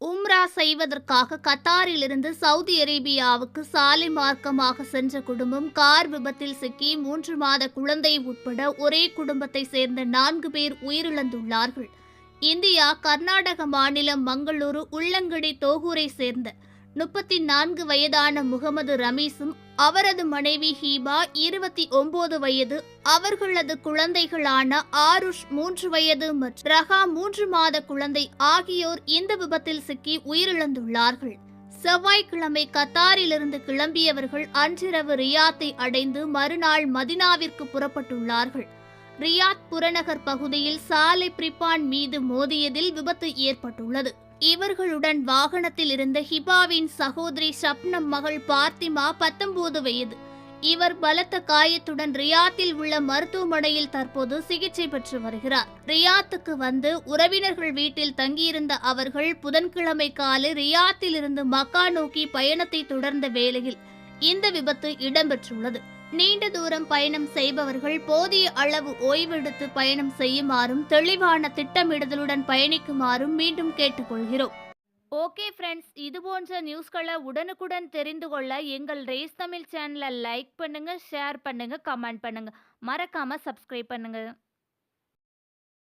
உம்ரா செய்வதற்காக கத்தாரிலிருந்து சவுதி அரேபியாவுக்கு சாலை மார்க்கமாக சென்ற குடும்பம் கார் விபத்தில் சிக்கி மூன்று மாத குழந்தை உட்பட ஒரே குடும்பத்தை சேர்ந்த நான்கு பேர் உயிரிழந்துள்ளார்கள். இந்தியா கர்நாடக மாநிலம் மங்களூரு உள்ளங்கடி தோகூரை சேர்ந்த முப்பத்தி நான்கு வயதான முகமது ரமீஸும் அவரது மனைவி ஹீபா இருபத்தி ஒன்பது வயது அவர்களது குழந்தைகளான ஆருஷ் மூன்று வயது மற்றும் ரஹா மூன்று மாத குழந்தை ஆகியோர் இந்த விபத்தில் சிக்கி உயிரிழந்துள்ளார்கள். செவ்வாய்க்கிழமை கத்தாரிலிருந்து கிளம்பியவர்கள் அன்றிரவு ரியாத்தை அடைந்து மறுநாள் மதினாவிற்கு புறப்பட்டுள்ளார்கள். ரியாத் புறநகர் பகுதியில் சாலை பிரிப்பான் மீது மோதியதில் விபத்து ஏற்பட்டுள்ளது. இவர்களுடன் வாகனத்தில் இருந்த ஹிபாவின் சகோதரி ஷப்னம் மகள் பார்த்திமா பத்தொன்பது வயது. இவர் பலத்த காயத்துடன் ரியாத்தில் உள்ள மருத்துவமனையில் தற்போது சிகிச்சை பெற்று வருகிறார். ரியாத்துக்கு வந்து உறவினர்கள் வீட்டில் தங்கியிருந்த அவர்கள் புதன்கிழமை காலை ரியாத்தில் இருந்து மக்கா நோக்கி பயணத்தை தொடர்ந்த வேளையில் இந்த விபத்து இடம்பெற்றுள்ளது. நீண்ட தூரம் பயணம் செய்பவர்கள் போதிய அளவு ஓய்வெடுத்து பயணம் செய்யுமாறும் தெளிவான திட்டமிடுதலுடன் பயணிக்குமாறும் மீண்டும் கேட்டுக்கொள்கிறோம். ஓகே ஃப்ரெண்ட்ஸ் இது போன்ற நியூஸ்களை உடனுக்குடன் தெரிந்து கொள்ள எங்கள் ரேஸ் தமிழ் சேனலை லைக் பண்ணுங்கள் ஷேர் பண்ணுங்கள் கமெண்ட் பண்ணுங்கள் மறக்காமல் சப்ஸ்கிரைப் பண்ணுங்கள்